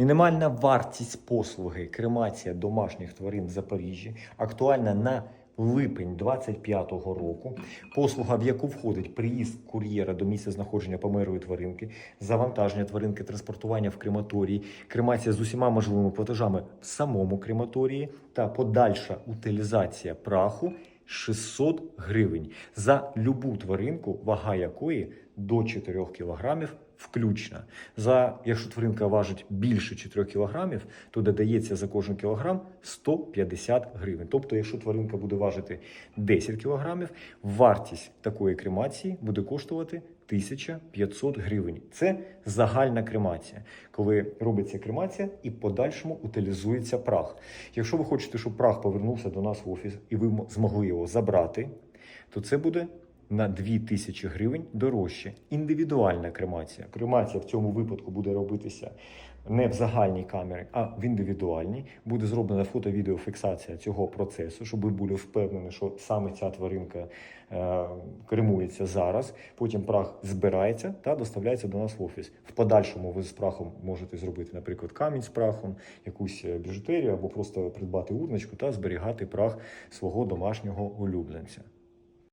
Мінімальна вартість послуги кремація домашніх тварин в Запоріжжі актуальна на липень 2025 року. Послуга, в яку входить приїзд кур'єра до місця знаходження померлої тваринки, завантаження тваринки, транспортування в крематорії, кремація з усіма можливими платежами в самому крематорії та подальша утилізація праху 600 гривень за любу тваринку, вага якої до 4 кілограмів включно. За якщо тваринка важить більше 4 кілограмів, то додається за кожен кілограм 150 гривень. Тобто, якщо тваринка буде важити 10 кілограмів, вартість такої кремації буде коштувати 1500 гривень. Це загальна кремація, коли робиться кремація і в подальшому утилізується прах. Якщо ви хочете, щоб прах повернувся до нас в офіс і ви змогли його забрати, то це буде на 2000 гривень дорожче. Індивідуальна кремація. Кремація в цьому випадку буде робитися не в загальній камері, а в індивідуальній. Буде зроблена фото-відеофіксація цього процесу, щоб ви були впевнені, що саме ця тваринка е, кремується зараз. Потім прах збирається та доставляється до нас в офіс. В подальшому ви з прахом можете зробити, наприклад, камінь з прахом, якусь е, біжутерію або просто придбати урночку та зберігати прах свого домашнього улюбленця.